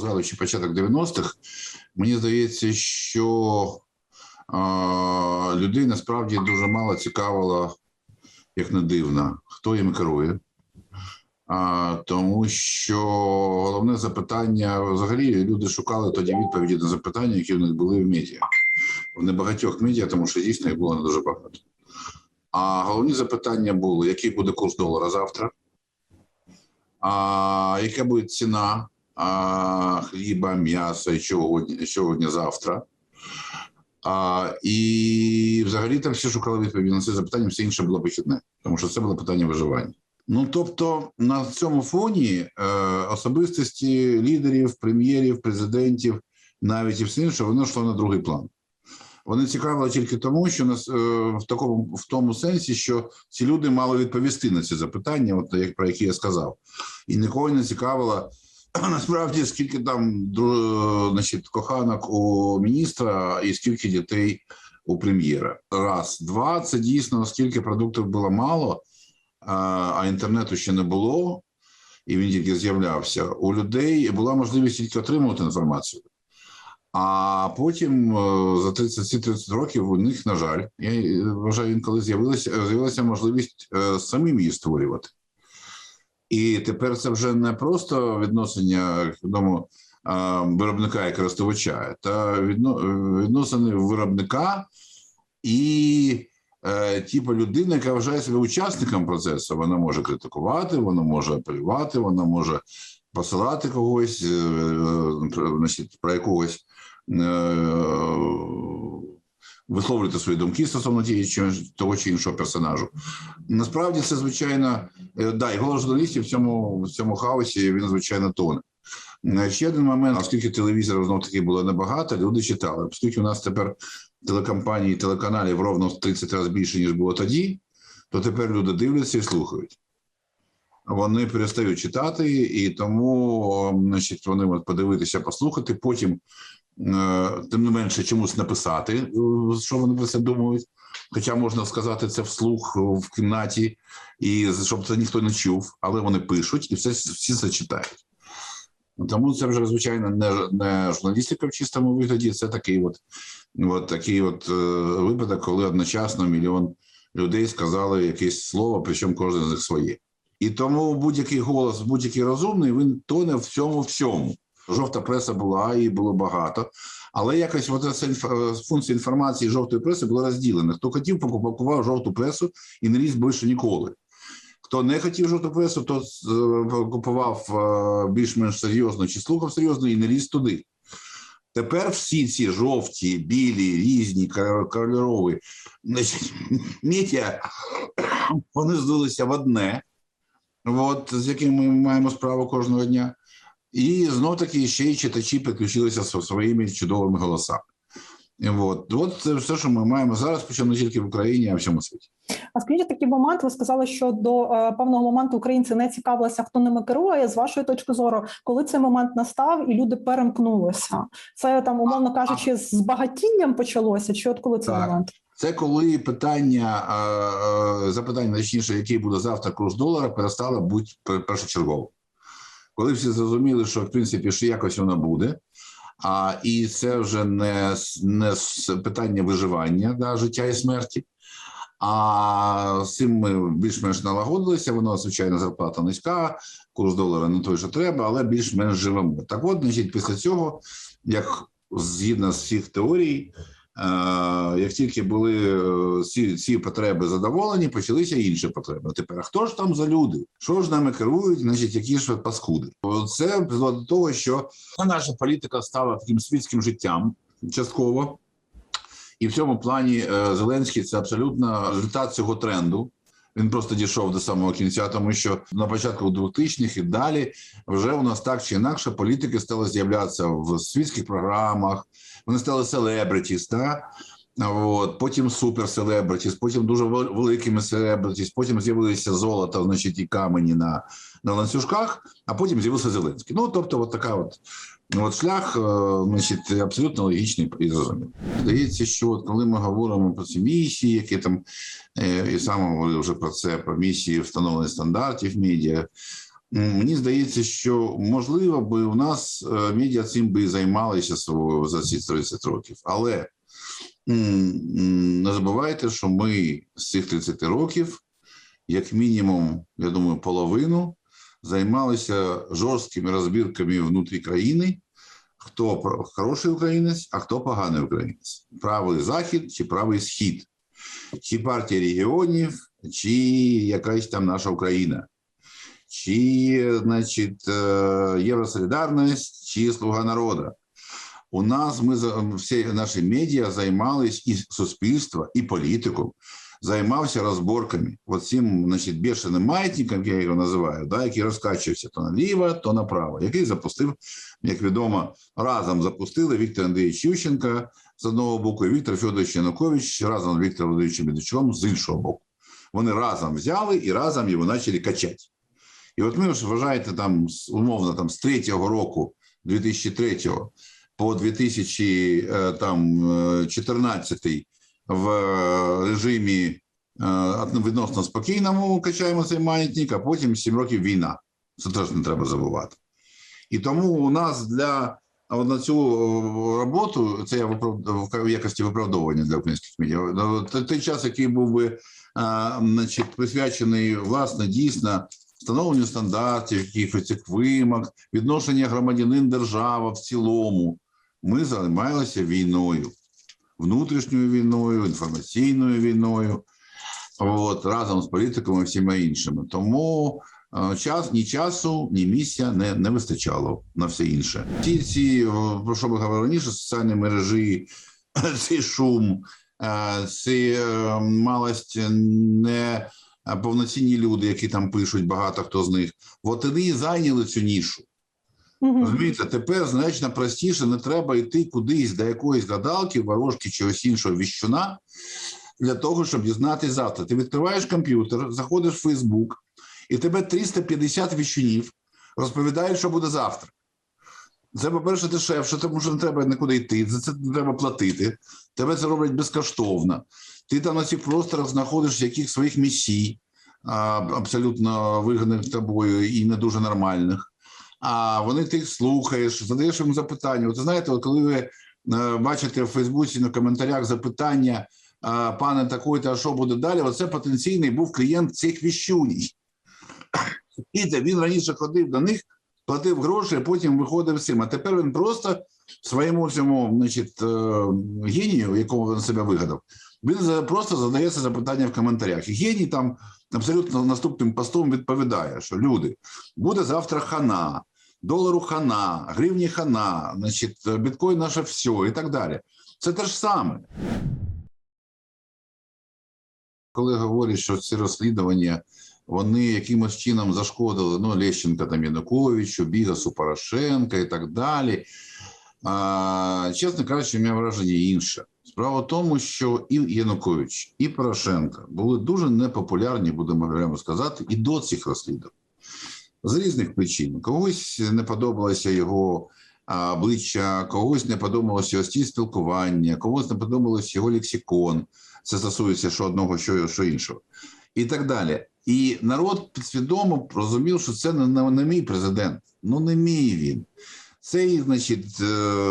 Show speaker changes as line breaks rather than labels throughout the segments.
згадуючи початок 90-х, мені здається, що а, людей насправді дуже мало цікавило, як не дивно, хто їм керує. А, тому що головне запитання взагалі люди шукали тоді відповіді на запитання, які в них були в медіа. В небагатьох медіа, тому що дійсно їх було не дуже багато. А головні запитання були: який буде курс долара завтра? А, яка буде ціна а, хліба, м'яса і чого, сьогодні завтра? А, і взагалі там всі шукали відповіді на це запитання, все інше було вихідне, тому що це було питання виживання. Ну тобто на цьому фоні е, особистості лідерів, прем'єрів, президентів, навіть і все інше, воно йшло на другий план. Вони цікавили тільки тому, що нас е, в такому в тому сенсі, що ці люди мали відповісти на ці запитання, от як про які я сказав, і нікого не насправді скільки там значить, коханок у міністра і скільки дітей у прем'єра. Раз, два, це дійсно, оскільки продуктів було мало, а, а інтернету ще не було, і він тільки з'являвся. У людей була можливість тільки отримувати інформацію. А потім е, за 30-30 років у них, на жаль, я е, вважаю, інколи з'явилася з'явилася можливість е, самим її створювати. І тепер це вже не просто відношення як відомо, виробника і користувача, та відносини виробника і е, типу людини, яка вважає себе учасником процесу. Вона може критикувати, вона може апелювати, вона може посилати когось, е, е, значить, про якогось висловлювати свої думки стосовно тієї чи того чи іншого персонажу. Насправді це звичайно е, да, і голос журналістів в цьому в цьому хаосі він звичайно тоне. Е, Ще один момент, оскільки телевізорів знов таки було небагато, люди читали. Оскільки у нас тепер телекомпанії, телеканалів ровно в 30 разів більше ніж було тоді, то тепер люди дивляться і слухають. Вони перестають читати, і тому, значить, вони можуть подивитися, послухати. Потім, тим не менше, чомусь написати, е, що вони про це думають. Хоча можна сказати це вслух в кімнаті, і щоб це ніхто не чув, але вони пишуть і все всі це читають. Тому це вже звичайно не, не журналістика в чистому вигляді. Це такий от, от такий от е, випадок, коли одночасно мільйон людей сказали якесь слово, причому кожен з них своє. І тому будь-який голос, будь-який розумний, він тоне в цьому всьому. Жовта преса була і було багато, але якось от ця функція інформації жовтої преси була розділена. Хто хотів, покупав жовту пресу і не ліз більше ніколи. Хто не хотів жовту пресу, то е, купував е, більш-менш серйозно чи слухав серйозно і не ліз туди. Тепер всі ці жовті, білі, різні, кольор- кольорові значить, вони здалися в одне, от, з яким ми маємо справу кожного дня. І знов таки ще й читачі підключилися зі своїми чудовими голосами. От, от це все, що ми маємо зараз, причому не тільки в Україні, а в всьому світі.
А скажіть такий момент, ви сказали, що до е, певного моменту українці не цікавилися, хто ними керує. З вашої точки зору, коли цей момент настав і люди перемкнулися, це там, умовно кажучи, з багатінням почалося, чи от коли цей
Так.
момент?
Це коли питання, е, е, запитання, точніше, який буде завтра курс долара, перестало бути пер- першочерговим. Коли всі зрозуміли, що в принципі що якось воно буде, а і це вже не, не питання виживання да, життя і смерті. А з цим ми більш-менш налагодилися. Воно, звичайно, зарплата низька, курс долара не той, що треба, але більш-менш живемо. Так от, значить, після цього, як згідно з всіх теорій, як тільки були е, ці, ці потреби задоволені, почалися інші потреби. Тепер хто ж там за люди? Що ж нами керують? Значить, які ж паскуди? Це до того, що наша політика стала таким світським життям частково. І в цьому плані е, Зеленський це абсолютно результат цього тренду. Він просто дійшов до самого кінця, тому що на початку 2000-х і далі вже у нас так чи інакше політики стали з'являтися в світських програмах, вони стали селебритіс, да? От, потім суперселебритіс, потім дуже великими селебритіс, потім з'явилися золото, значить, і камені на, на ланцюжках, а потім з'явився Зеленський. Ну, тобто, от така от, от шлях, е, значить, абсолютно логічний і зрозумілий. Здається, що от коли ми говоримо про ці місії, які там, е, і сам говорив вже про це, про місії встановлення стандартів медіа, мені здається, що можливо би у нас е, медіа цим би займалися свого- за ці 30 років. Але не забувайте, що ми з цих 30 років, як мінімум, я думаю, половину займалися жорсткими розбірками внутрі країни, хто хороший українець, а хто поганий українець, правий захід чи правий схід, чи партія регіонів, чи якась там наша Україна, чи, значить, е, Євросолідарність, чи Слуга народу. У нас ми всі наші медіа займались і суспільство, і політиком займався розборками. От цим, значить, бешеним маятником, я його називаю, да, який розкачувався то наліво, то направо, який запустив, як відомо, разом запустили Віктор Андрійович Ющенко з одного боку, і Віктор Федорович Янукович разом з Віктором Володимировичем Медведчуком з іншого боку. Вони разом взяли і разом його почали качати. І от ми ж вважаєте, там умовно там з третього року, 2003 по е, 2014 в е, режимі е, відносно спокійному качаємо цей маятник, а потім 7 років війна. Це теж не треба забувати. І тому у нас для на цю е, роботу, це я в якості виправдовування для українських медіа. Той час, який був би значить, присвячений власне дійсно встановленню стандартів, якихось цих вимог, відношення громадянин держава в цілому. Ми займалися війною, внутрішньою війною, інформаційною війною, от, разом з політиками і всіма іншими. Тому е, час ні часу, ні місця не, не вистачало на все інше. Ті ці, про що ми говорили раніше, соціальні мережі, цей шум, е, ці е, малость не повноцінні люди, які там пишуть, багато хто з них. От вони і зайняли цю нішу. Розумієте, тепер значно простіше, не треба йти кудись до якоїсь гадалки, ворожки чи ось іншого віщуна для того, щоб дізнатися завтра. Ти відкриваєш комп'ютер, заходиш в Фейсбук, і тебе 350 віщунів розповідають, що буде завтра. Це, по-перше, дешевше, тому що не треба нікуди йти, за це не треба платити. Тебе це роблять безкоштовно. Ти там на цих просторах знаходиш яких своїх місій, абсолютно виганих тобою і не дуже нормальних а вони ти їх слухаєш, задаєш їм запитання. От знаєте, от коли ви е, бачите в Фейсбуці на коментарях запитання, е, пане такої-то, а що буде далі? Оце потенційний був клієнт цих віщуній. Він раніше ходив до них, платив гроші, а потім виходив цим. А тепер він просто своєму цьому значить, е, генію, якого він себе вигадав, він просто задає це запитання в коментарях. І геній там абсолютно наступним постом відповідає, що люди, буде завтра хана, долару хана, гривні хана, значить, біткоін наше все і так далі. Це те ж саме. Коли говорять, що ці розслідування вони якимось чином зашкодили ну, Лещенка там Януковичу, Бігасу Порошенка і так далі. А, чесно кажучи, мене враження інше. Справа в тому, що і Янукович, і Порошенко були дуже непопулярні, будемо прямо сказати, і до цих розслідувань. З різних причин. Когось не подобалося його обличчя, когось не подобалося його стіль спілкування, когось не подобалося його лексикон. Це стосується що одного, що, що іншого. І так далі. І народ підсвідомо розумів, що це не, не, не мій президент. Ну, не мій він. Цей, значить, е,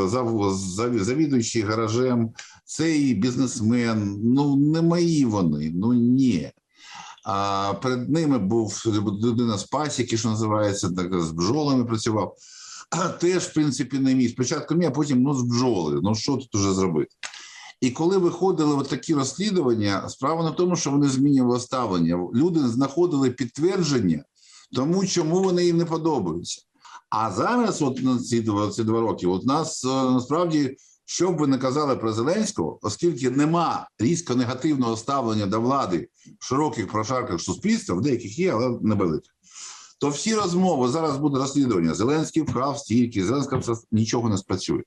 зав- зав- завідуючий гаражем, цей бізнесмен, ну не мої вони, ну ні. А перед ними був людина з пасіки, що називається, так з бджолами працював. А теж, в принципі, не мій. Спочатку мій, а потім ну, з бджоли. Ну що тут уже зробити? І коли виходили от такі розслідування, справа не в тому, що вони змінювали ставлення. Люди знаходили підтвердження тому, чому вони їм не подобаються. А зараз, от на ці два, ці два роки, от нас е, насправді, що б ви не казали про Зеленського, оскільки нема різко негативного ставлення до влади в широких прошарках суспільства, в деяких є, але не великих, то всі розмови зараз буде розслідування. Зеленський вкрав стільки, Зеленський вкрав, нічого не спрацює.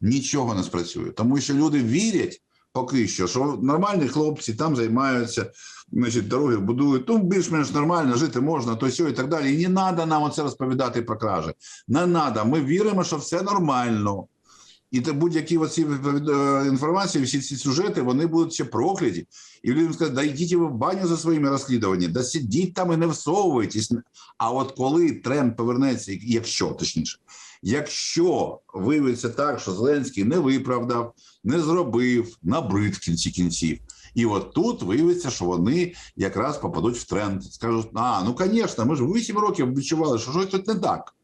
Нічого не спрацює, тому що люди вірять поки що, що нормальні хлопці там займаються, значить, дороги будують, ну більш-менш нормально жити можна, то сьо і так далі. І не треба нам оце розповідати про кражі. Не треба. Ми віримо, що все нормально. І будь-які оці е, інформації, всі ці сюжети, вони будуть ще прокляті. І людям скажуть, да йдіть ви в баню за своїми розслідуваннями, да сидіть там і не всовуйтесь. А от коли тренд повернеться, якщо точніше, якщо виявиться так, що Зеленський не виправдав, не зробив, набрид в кінці кінців. І от тут виявиться, що вони якраз попадуть в тренд. Скажуть, а ну звісно, ми ж 8 років відчували, що щось тут не так.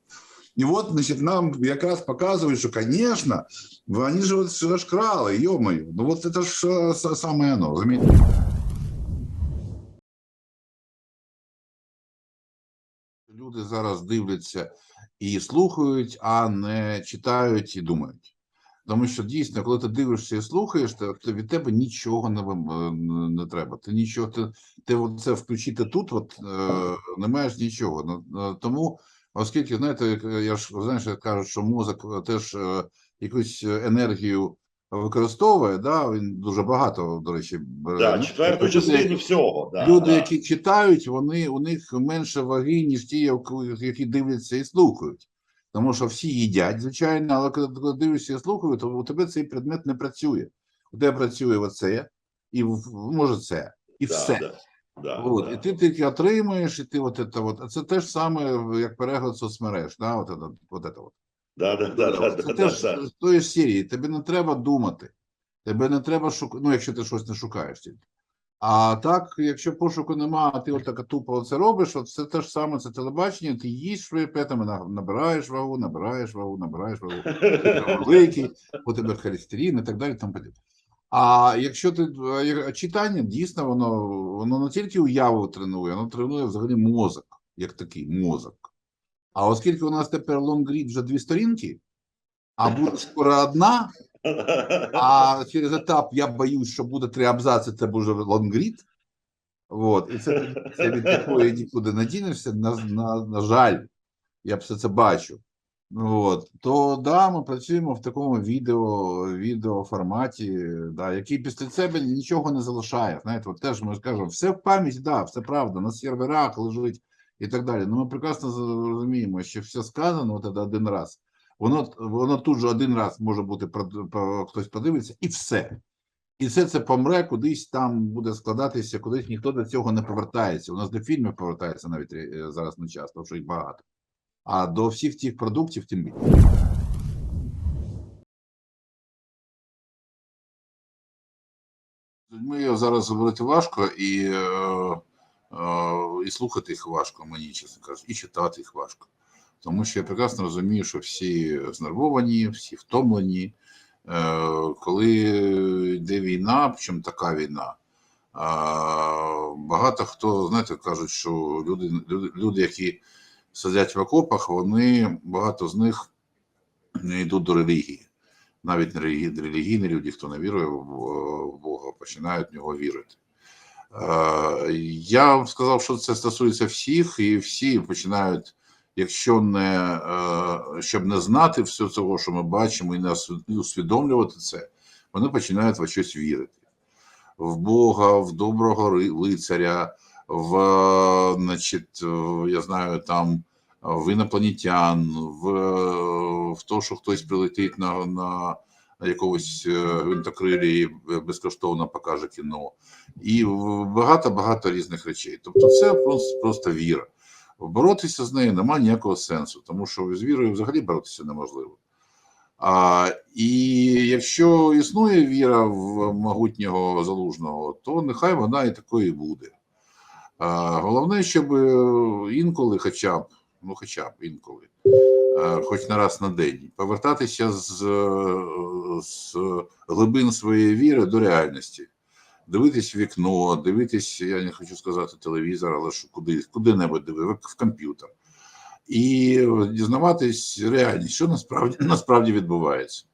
І от, значить, нам якраз показують, що, звісно, вони ж от все ж крали, йомаю. Ну от це ж саме оно, розумієте? Люди зараз дивляться і слухають, а не читають і думають. Тому що дійсно, коли ти дивишся і слухаєш, то, від тебе нічого не, е, не, не треба. Ти нічого, ти, ти це включити тут, от е, не маєш нічого. Ну, е, тому, оскільки, знаєте, е, я ж знаєш, як кажуть, що мозок е, теж е, якусь енергію використовує, да, він дуже багато, до речі, бере.
Да, четверту частину всього. Да,
Люди,
да.
які читають, вони у них менше ваги, ніж ті, які- дивляться і слухають. Тому що всі їдять, звичайно, але коли, дивишся і слухають, то у тебе цей предмет не працює. У тебе працює оце, і може це, і
Да,
все.
Да, да,
От,
да.
І ти тільки отримуєш, і ти от це, от, це те ж саме, як перегляд соцмереж, да, от, от, от, от.
Да, да, да, да,
Це
да,
теж
да,
з тої ж серії. Тобі не треба думати. Тебе не треба шукати, ну, якщо ти щось не шукаєш тільки. А так, якщо пошуку нема, а ти отак тупо це робиш, от це те ж саме, це телебачення, ти їсть швидко, набираєш вагу, набираєш вагу, набираєш вагу, ти великий, у тебе холестерин і так далі. Там подібне. А якщо ти читання, дійсно, воно, воно не тільки уяву тренує, воно тренує взагалі мозок, як такий мозок. А оскільки у нас тепер лонгрід вже дві сторінки, а буде скоро одна, а через етап я боюсь, що буде три абзаци, це буде лонгрід. От, і це, це від такої нікуди не дінешся. На, на, на жаль, я все це бачу. От, то да, ми працюємо в такому відео, відеоформаті, да, який після себе нічого не залишає. Знаєте, от теж ми скажемо, все в пам'яті, да, все правда, на серверах лежить і так далі. Ну, ми прекрасно з- розуміємо, що все сказано от один раз. Воно, воно тут же один раз може бути хтось подивиться, і все. І все це помре, кудись там буде складатися, кудись ніхто до цього не повертається. У нас до фільмів повертається навіть е, зараз не часто, що їх багато. А до всіх тих продуктів тим більше. Людьми зараз говорити важко і, е, е, і слухати їх важко, мені чесно кажучи, і читати їх важко. Тому що я прекрасно розумію, що всі знервовані, всі втомлені. Е, коли йде війна, причому така війна, багато хто, знаєте, кажуть, що люди, люди, люди, які сидять в окопах, вони багато з них не йдуть до релігії. Навіть не релігійні, люди, хто не вірує в Бога, починають в нього вірити. Е, Я б сказав, що це стосується всіх, і всі починають, якщо не е, щоб не знати все цього, що ми бачимо, і не усвідомлювати це, вони починають в щось вірити. В Бога, в доброго лицаря, в, значить, е, я знаю, там в інопланетян, в, в те, що хтось прилетить на, на якогось е, гвинтокрилі і безкоштовно покаже кіно, і багато-багато різних речей. Тобто, це просто, просто віра. Боротися з нею немає ніякого сенсу, тому що з вірою взагалі боротися неможливо. А, і якщо існує віра в могутнього залужного, то нехай вона і такою буде. Головне, щоб е, інколи, хоча б, ну хоча б інколи, хоч на раз на день, повертатися з, е, з глибин своєї віри до реальності. Дивитись вікно, дивитись, я не хочу сказати телевізор, але що куди, куди-небудь дивити, в комп'ютер. І дізнаватись реальність, що насправді, насправді відбувається.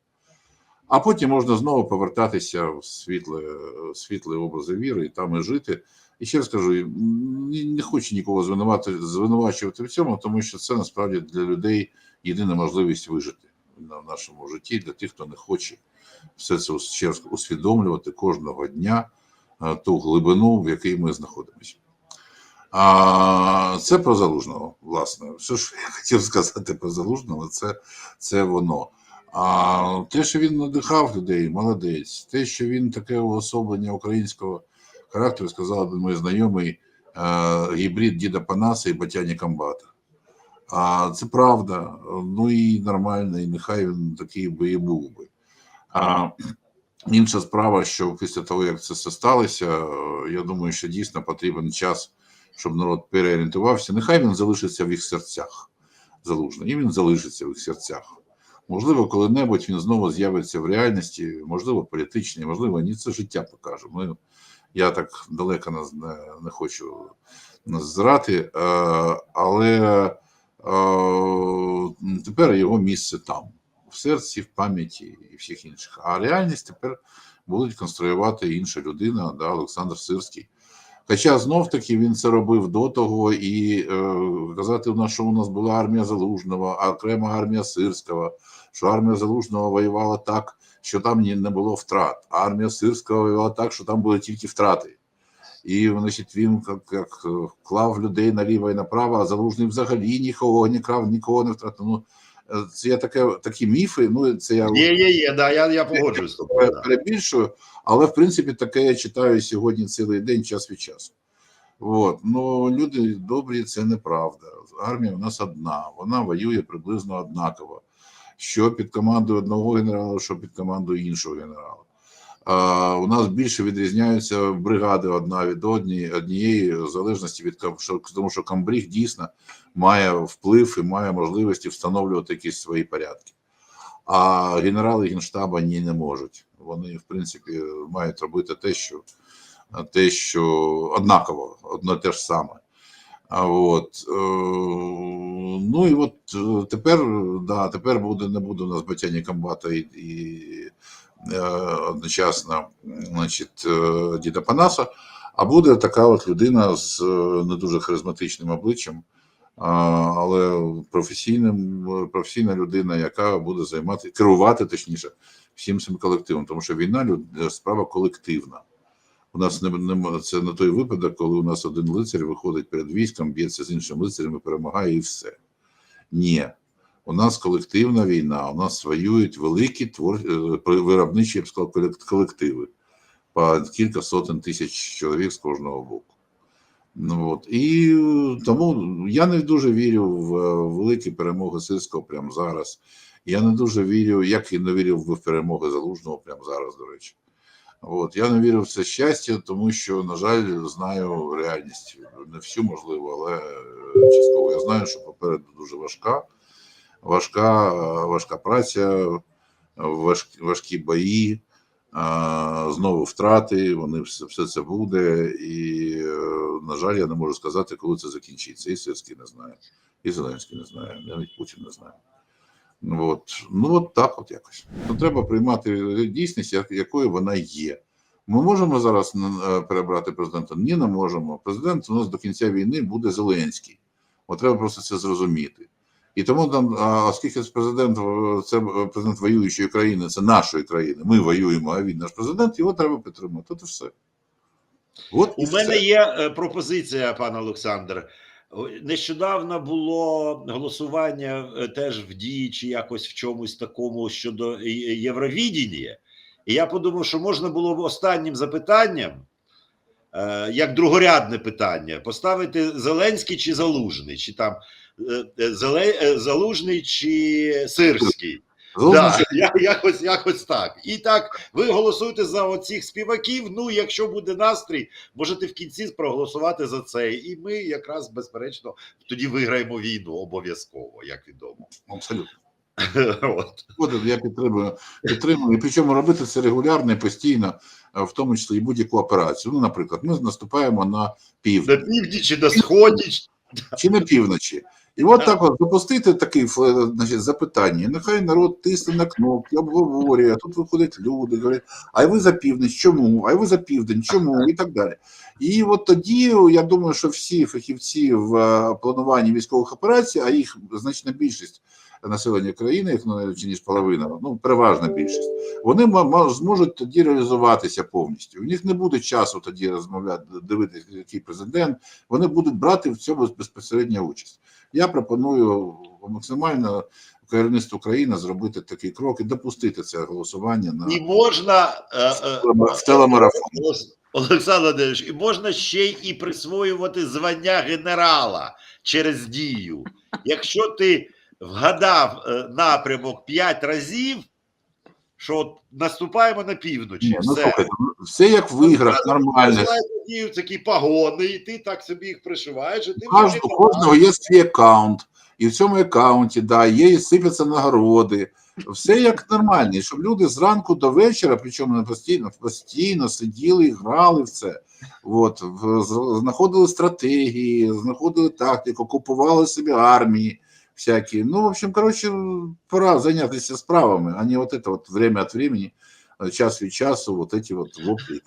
А потім можна знову повертатися в світле, світлі образи віри і там і жити. І ще раз кажу, не, хочу нікого звинувати, звинувачувати в цьому, тому що це насправді для людей єдина можливість вижити в нашому житті, для тих, хто не хоче все це ще раз усвідомлювати кожного дня е, ту глибину, в якій ми знаходимося. А це про залужного, власне. Все, що я хотів сказати про залужного, це, це воно. А те, що він надихав людей, молодець. Те, що він таке уособлення українського характеру, сказав один мій знайомий е, гібрид діда Панаса і Батяні Комбата. А це правда. Ну і нормально, і нехай він такий би і був би. А, інша справа, що після того, як це все сталося, е, я думаю, що дійсно потрібен час, щоб народ переорієнтувався. Нехай він залишиться в їх серцях залужний, і він залишиться в їх серцях. Можливо, коли-небудь він знову з'явиться в реальності, можливо, політичній, можливо, ні, це життя покаже. Ми, я так далеко не, не, хочу зрати, е, але е, тепер його місце там, в серці, в пам'яті і всіх інших. А реальність тепер будуть конструювати інша людина, да, Олександр Сирський. Хоча знов таки він це робив до того, і е, казати, що у нас була армія Залужного, окрема армія Сирського, що армія Залужного воювала так, що там не було втрат, а армія Сирського воювала так, що там були тільки втрати. І значить, він як, як е, клав людей наліво і направо, а Залужний взагалі нікого не крав, нікого не втратив. Ну, е, це я таке, такі міфи, ну це я
Є, є, є, да, я, я погоджуюсь
перебільшую, але в принципі таке я читаю сьогодні цілий день, час від часу. От. Ну, люди добрі, це неправда. Армія у нас одна, вона воює приблизно однаково. Що під командою одного генерала, що під командою іншого генерала. А, у нас більше відрізняються бригади одна від однієї, однієї в залежності від тому, що Камбріг дійсно має вплив і має можливості встановлювати якісь свої порядки. А генерали генштаба ні не можуть. Вони, в принципі, мають робити те, що те, що однаково, одно те ж саме. А от е, ну і от е, тепер, да, тепер буде не буде у нас батяні комбата і, і е, одночасно, значить, діда Панаса, а буде така от людина з не дуже харизматичним обличчям, але професійним, професійна людина, яка буде займати, керувати точніше всім цим колективом, тому що війна справа колективна. У нас не, не це не той випадок, коли у нас один лицар виходить перед військом, б'ється з іншим лицарем і перемагає, і все. Ні. У нас колективна війна, у нас воюють великі твор... е, виробничі я б сказав, колективи по кілька сотень тисяч чоловік з кожного боку. Ну, от. І е, тому я не дуже вірю в е, великі перемоги Сирського прямо зараз. Я не дуже вірю, як і не вірю в перемоги Залужного прямо зараз, до речі. От я не вірю в це щастя, тому що, на жаль, знаю реальність. Не всю можливо, але е, частково. Я знаю, що попереду дуже важка, важка, е, важка праця, важкі, важкі бої, знову втрати. Вони все, все це буде. І, е, на жаль, я не можу сказати, коли це закінчиться. І Сирський не знає, і Зеленський не знає, навіть Путін не знає. От. Ну, от так от якось. Ну, треба приймати дійсність, як- якою вона є. Ми можемо зараз е, перебрати президента? Ні, не можемо. Президент у нас до кінця війни буде Зеленський. От треба просто це зрозуміти. І тому там, оскільки президент, е, це е, президент воюючої країни, це нашої країни. Ми воюємо, а він наш президент, його треба підтримати. От і все. От і
У мене є пропозиція, пан Олександр. Нещодавно було голосування е, теж в дії чи якось в чомусь такому щодо е, Євровідіння. І я подумав, що можна було б останнім запитанням, е, як другорядне питання, поставити Зеленський чи Залужний, чи там е, е, е, Залужний чи Сирський. Да, я, якось, якось так. І так, ви голосуєте за оцих співаків. Ну, якщо буде настрій, можете в кінці проголосувати за це. І ми якраз безперечно тоді виграємо війну обов'язково, як відомо.
абсолютно.
От.
От я підтримую, підтримую. І причому робити це регулярно і постійно, е, в тому числі і будь-яку операцію. Ну, наприклад, ми наступаємо на
На півдні чи на сході. чи
на півночі. І от так от запустити таке значить, запитання. Нехай народ тисне на кнопки, обговорює. а Тут виходять люди, говорять, а ви за північ, чому? А ви за південь, чому? І так далі. І от тоді я думаю, що всі фахівці в е, плануванні військових операцій, а їх значна більшість населення країни, як ну, чи ніж половина, ну переважна більшість, вони зможуть тоді реалізуватися повністю. У них не буде часу тоді розмовляти, дивитися, який президент. Вони будуть брати в цьому безпосередню участь. Я пропоную максимально керівництво країни зробити такий крок і допустити це голосування на
І можна е, е,
в телемарафоні.
Олександр Володимирович, і можна ще й і присвоювати звання генерала через дію. Якщо ти вгадав е, напрямок п'ять разів, що от наступаємо на півночі,
Ні, ну
все.
слухайте, ну, все як в іграх, нормально.
Дію, такі погони, і ти так собі їх пришиваєш, і ти
У, кож- у кожного є свій аккаунт, і в цьому аккаунті да, є і сипляться нагороди. Все як нормально, щоб люди зранку до вечора, причому не постійно, постійно сиділи і грали в це. От, знаходили стратегії, знаходили тактику, купували собі армії всякі. Ну, в общем, короче, пора заняться справами, а не вот это вот время от времени, час и часу, вот эти вот вопли.